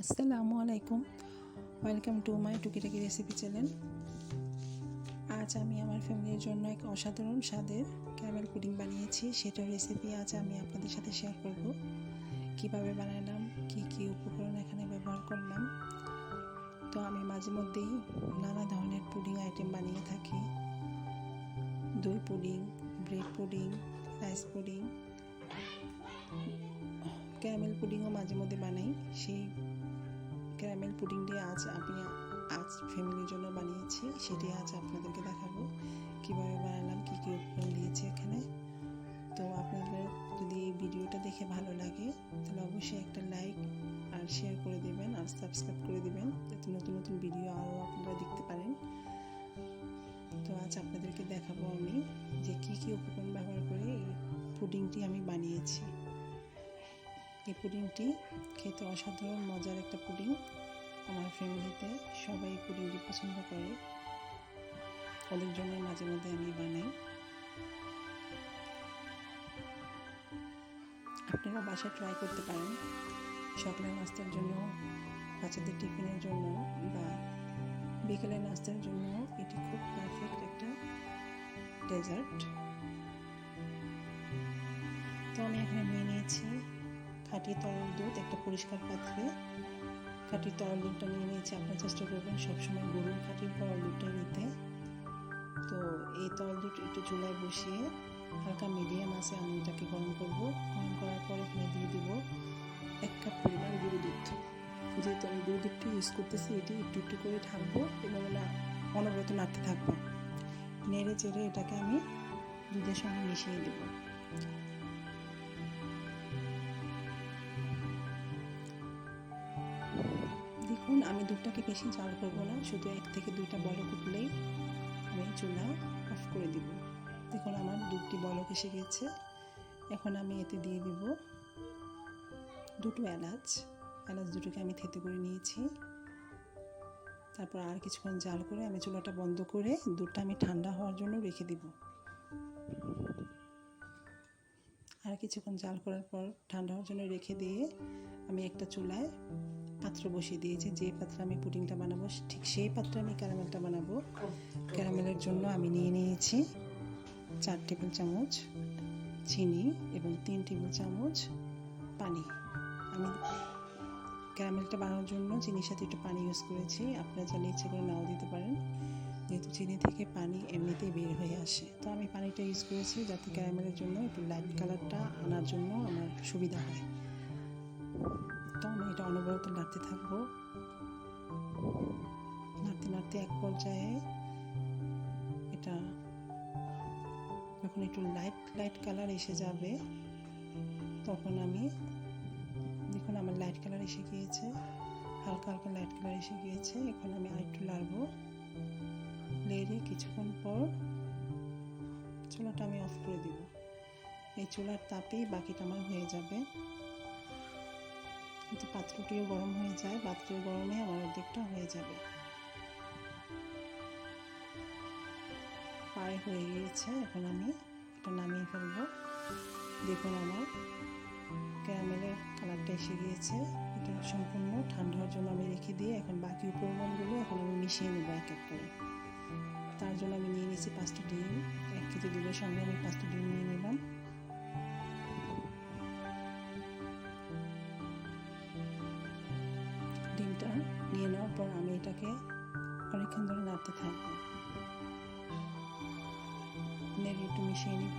আসসালামু আলাইকুম। Welcome to my টুকিটাকি রেসিপি চ্যানেল আজ আমি আমার ফ্যামিলির জন্য এক অসাধারণ স্বাদের ক্যারামেল পুডিং বানিয়েছি। সেটার রেসিপি আজ আমি আপনাদের সাথে শেয়ার করব। কীভাবে বানালাম, কি কি উপকরণ এখানে ব্যবহার করলাম। তো আমি মাঝে মধ্যেই নানা ধরনের পুডিং আইটেম বানিয়ে থাকি। দই pudding bread pudding rice pudding caramel পুডিংও মাঝে মধ্যে বানাই। সেই ক্যারামেল পুডিংটি আজ আমি আজ ফ্যামিলির জন্য বানিয়েছি। সেটি আজ আপনাদেরকে দেখাবো। কীভাবে বানালাম, কী কী উপকরণ দিয়েছি এখানে। তো আপনাদের যদি এই ভিডিওটা দেখে ভালো লাগে, তাহলে অবশ্যই একটা লাইক আর শেয়ার করে দেবেন আর সাবস্ক্রাইব করে দেবেন, যাতে নতুন নতুন ভিডিও আরও আপনারা দেখতে পারেন। তো আজ আপনাদেরকে দেখাবো আমি যে কী কী উপকরণ ব্যবহার করে এই পুডিংটি আমি বানিয়েছি। এই পুডিংটি খেতে অসাধারণ, মজার একটা পুডিং। ফ্যামিলিতে সবাই পুডিংটি পছন্দ করে। ওদের জন্য মাঝে মধ্যে আমি বানাই। আপনারা বাসায় ট্রাই করতে পারেন। সকালের নাস্তার জন্য, বাচ্চাদের টিফিনের জন্য বা বিকেলের নাস্তার জন্য এটি খুব পারফেক্ট একটা ডেজার্ট তো আমি এখানে নিয়ে নিয়েছি খাঁটি তরল দুধ, একটা পরিষ্কার পাত্রে। খাঁটি তরল দুধটা নিয়ে নিয়েছি, আপনার চেষ্টা করবেন সবসময় গরুর খাঁটি তরল দুধটাই নিতে। তো এই তরল দুধ একটু চুলায় বসিয়ে হালকা মিডিয়াম আছে, আমি এটাকে গরম করব। গরম করার পর এখানে দিয়ে দিব এক কাপ পরিমাণ গরু দুধ। যেহেতু আমি গরু দুধটি ইউজ করতেছি, এটি একটু একটু করে ঢাকবো এবং না অনবরত নাড়তে থাকব। নেড়ে চেড়ে এটাকে আমি দুধের সঙ্গে মিশিয়ে দেবো। আমি দুধটাকে বেশি জাল করব না, শুধু এক থেকে দুইটা বলক উঠলেই আমি চুলা অফ করে দিব। দেখুন, আমার দুধটি বলক এসে গেছে। এখন আমি এতে দিয়ে দিব দুটো এলাচ। এলাচ দুটোকে আমি থেতে করে নিয়েছি। তারপর আর কিছুক্ষণ জাল করে আমি চুলাটা বন্ধ করে দুধটা আমি ঠান্ডা হওয়ার জন্য রেখে দিব। আর কিছুক্ষণ জাল করার পর ঠান্ডা হওয়ার জন্য রেখে দিয়ে আমি একটা চুলায় পাত্র বসিয়ে দিয়েছি, যে পাত্রে আমি পুডিংটা বানাবো, ঠিক সেই পাত্রে আমি ক্যারামেলটা বানাবো। ক্যারামেলের জন্য আমি নিয়ে নিয়েছি চার টেবিল চামচ চিনি এবং তিন টেবিল চামচ পানি। আমি ক্যারামেলটা বানানোর জন্য চিনির সাথে একটু পানি ইউজ করেছি। আপনারা চাইলে ইচ্ছে করে নাও দিতে পারেন। যেহেতু চিনি থেকে পানি এমনিতেই বের হয়ে আসে। তো আমি পানিটা ইউজ করেছি যাতে ক্যারামেলের জন্য একটু লাইট কালারটা আনার জন্য আমার সুবিধা হয়। এটা অনবরত নাড়তে থাকব। নাড়তে নাড়তে এক পর্যায়ে এটা যখন একটু লাইট লাইট কালার এসে যাবে, তখন আমি দেখুন আমার লাইট কালার এসে গিয়েছে, হালকা হালকা লাইট কালার এসে গিয়েছে, এখন আমি আরেকটু লাড়বো লেড়ে কিছুক্ষণ পর চুলাটা আমি অফ করে দিব। এই চুলার তাপেই বাকিটা আমার হয়ে যাবে। কিন্তু পাত্রটিও গরম হয়ে যায় পাত্রের গরমে আমার অর্ধেকটা হয়ে যাবে। পায়ে হয়ে গিয়েছে, এখন আমি এটা নামিয়ে ফেলব। দেখুন আমার ক্যারামেলের কালারটা এসে গিয়েছে। এটা সম্পূর্ণ ঠান্ডা হওয়ার জন্য আমি রেখে দিয়ে এখন বাকি উপকরণগুলো এখন আমি মিশিয়ে নেব এক এক করে। তার জন্য আমি নিয়ে নিয়েছি পাঁচটা ডিম। এক কেজি ডিমের সঙ্গে আমি পাঁচটা ডিম নিয়ে নিলাম। অনেকক্ষণ ধরে নাড়তে থাকব। নেড়ে একটু মিশিয়ে নিব।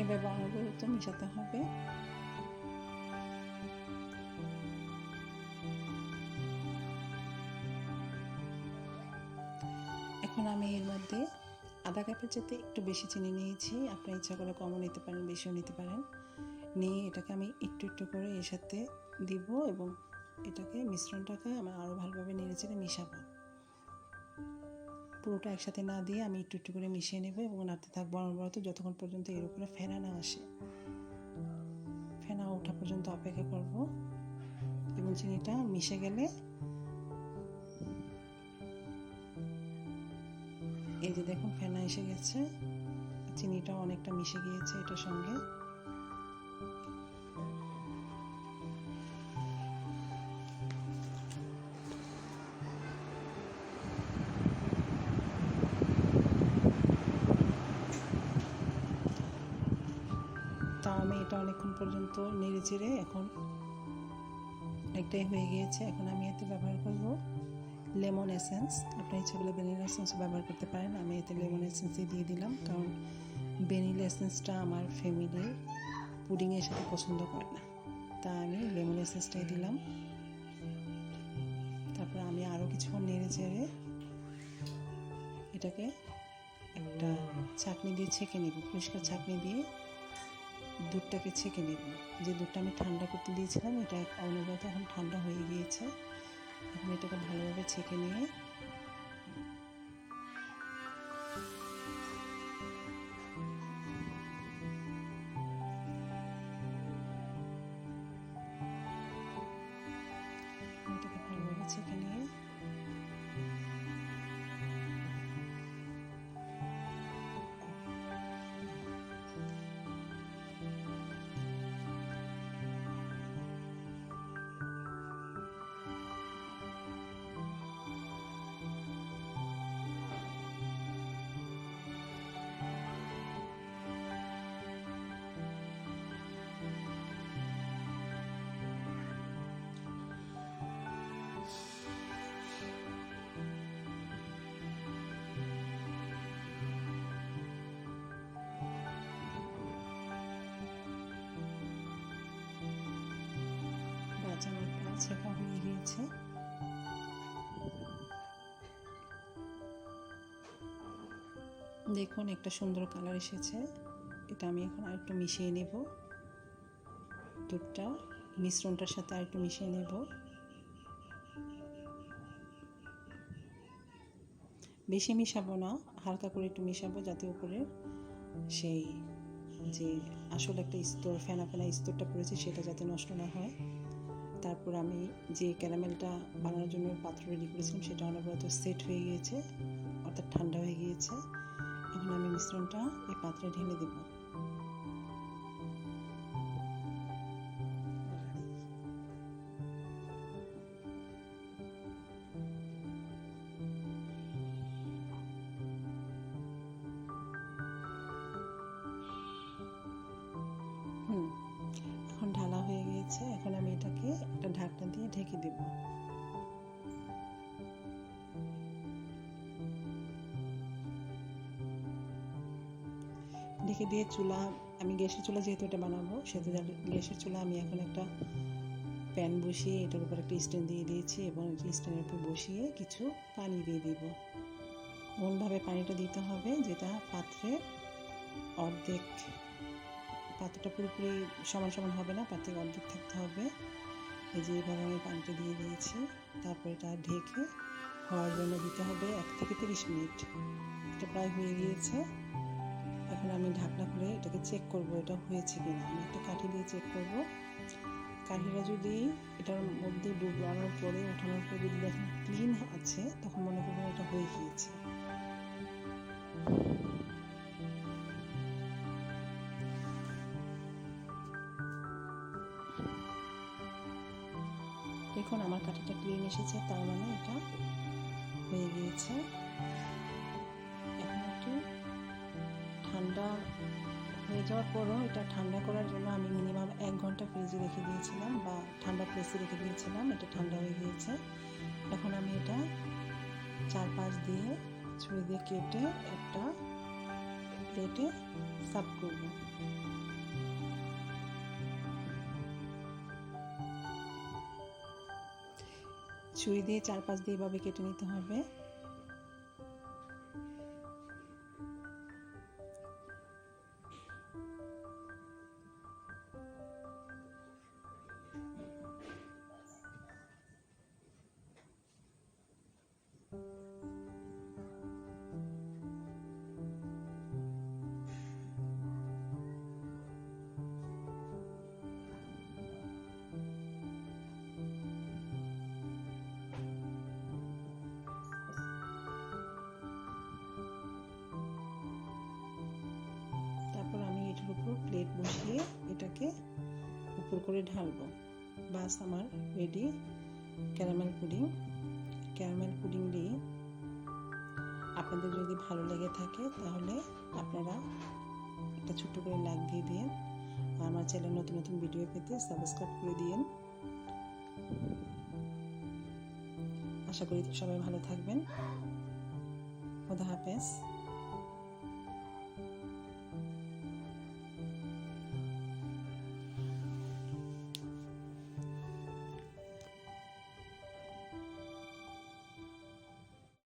এভাবে অনবরত মেশাতে হবে। কাপের চাইতে একটু বেশি চিনি নিয়েছি। আপনার ইচ্ছা করে কমও নিতে পারেন, বেশিও নিতে পারেন। নিয়ে এটাকে আমি একটু একটু করে এর সাথে দিব এবং এটাকে মিশ্রণটাকে আমার আরও ভালোভাবে নেড়ে চেড়ে মিশাবো। পুরোটা একসাথে না দিয়ে আমি একটু একটু করে মিশিয়ে নেব এবং নাড়তে থাকব অনবরত যতক্ষণ পর্যন্ত এর উপরে ফেনা না আসে। ফেনা ওঠা পর্যন্ত অপেক্ষা করব এবং চিনিটা মিশে গেলে এই যে দেখুন, ফেনা এসে গেছে। চিনিটা অনেকটা মিশে গিয়েছে এটার সঙ্গে। তা আমি এটা অনেকক্ষণ পর্যন্ত নেড়ে চেড়ে এখন অনেকটাই হয়ে গিয়েছে। এখন আমি এতে ব্যবহার করব। লেমন এসেন্স আপনার ইচ্ছা করলে ভ্যানিলা এসেন্সও ব্যবহার করতে পারেন। আমি এতে লেমন এসেন্সই দিয়ে দিলাম, কারণ ভ্যানিলা এসেন্সটা আমার ফ্যামিলির পুডিংয়ের সাথে পছন্দ করে না। তা আমি লেমন এসেন্সটাই দিলাম। তারপর আমি আরও কিছুক্ষণ নেড়ে চেড়ে এটাকে একটা ছাঁকনি দিয়ে ছেঁকে নিব। পরিষ্কার ছাঁকনি দিয়ে দুধটাকে ছেঁকে নেব। যে দুধটা আমি ঠান্ডা করতে দিয়েছিলাম, এটা অনবরত এখন ঠান্ডা হয়ে গিয়েছে। এটাকে ভালোভাবে ছেঁকে নিয়ে ছেঁকা হয়ে গিয়েছে দেখুন, একটা সুন্দর কালার এসেছে। এটা আমি এখন আর একটু মিশিয়ে নেব। দুধটা, মিশ্রণটার সাথে আর একটু মিশিয়ে নেব। বেশি মিশাবো না, হালকা করে একটু মিশাবো, যাতে উপরে সেই যে আসলে একটা স্তর ফেনা ফেনা স্তরটা পড়েছে, সেটা যাতে নষ্ট না হয়। তারপর আমি যে ক্যারামেলটা বানানোর জন্য পাত্র রেডি করেছিলাম, সেটা অনবরত সেট হয়ে গিয়েছে, অর্থাৎ ঠান্ডা হয়ে গিয়েছে। এখন আমি মিশ্রণটা এই পাত্রে ঢেলে দেব। এখন আমি এটাকে একটা ঢাকনা দিয়ে ঢেকে দেব। ঢেকে দিয়ে চুলা, আমি গ্যাসের চুলা যেহেতু এটা বানাবো, সেহেতু গ্যাসের চুলা আমি এখন একটা প্যান বসিয়ে এটার উপর একটা স্ট্যান্ড দিয়ে দিয়েছি এবং স্ট্যান্ডের উপর বসিয়ে কিছু পানি দিয়ে দিব। এমনভাবে পানিটা দিতে হবে যেটা পাত্রে অর্ধেক পাত্রটা পুরোপুরি সমান সমান হবে না পাত্রে অর্ধেক থাকতে হবে। এই যে এভাবে আমি পানিটা দিয়ে দিয়েছি, তারপরে এটা ঢেকে হওয়ার জন্য দিতে হবে এক থেকে তিরিশ মিনিট। এটা প্রায় হয়ে গিয়েছে। এখন আমি ঢাকনা খুলে এটাকে চেক করব, এটা হয়েছে কিনা। আমি একটা কাঠি দিয়ে চেক করব। কাঠিটা যদি এটার মধ্যে ডুবানোর পরে ওঠানোর পরে যদি দেখেন ক্লিন আছে, তখন মনে করবেন এটা হয়ে গিয়েছে। দেখুন আমার কাঠিটা ক্লিন এসেছে, তার মানে এটা হয়ে গিয়েছে। এখন একটু ঠান্ডা হয়ে যাওয়ার পরও এটা ঠান্ডা করার জন্য আমি মিনিমাম এক ঘণ্টা ফ্রিজে রেখে দিয়েছিলাম বা ঠান্ডা প্লেসে রেখে দিয়েছিলাম, এটা ঠান্ডা হয়ে গিয়েছে। এখন আমি এটা চার পাঁচ দিয়ে, ছুরি দিয়ে কেটে একটা প্লেটে সার্ভ করব। ছুরি দিয়ে চার পাঁচ দিয়ে এভাবে কেটে নিতে হবে। এটাকে উপর করে ঢালবো। বাস আমার ready caramel pudding caramel pudding দিয়ে আপনাদের যদি ভালো লেগে থাকে, তাহলে আপনারা একটা ছোট্ট করে লাইক দিয়ে দিন। আমার চ্যানেল নতুন নতুন ভিডিও পেতে সাবস্ক্রাইব করে দিন। আশা করি সবাই ভালো থাকবেন। খোদা হাফেজ।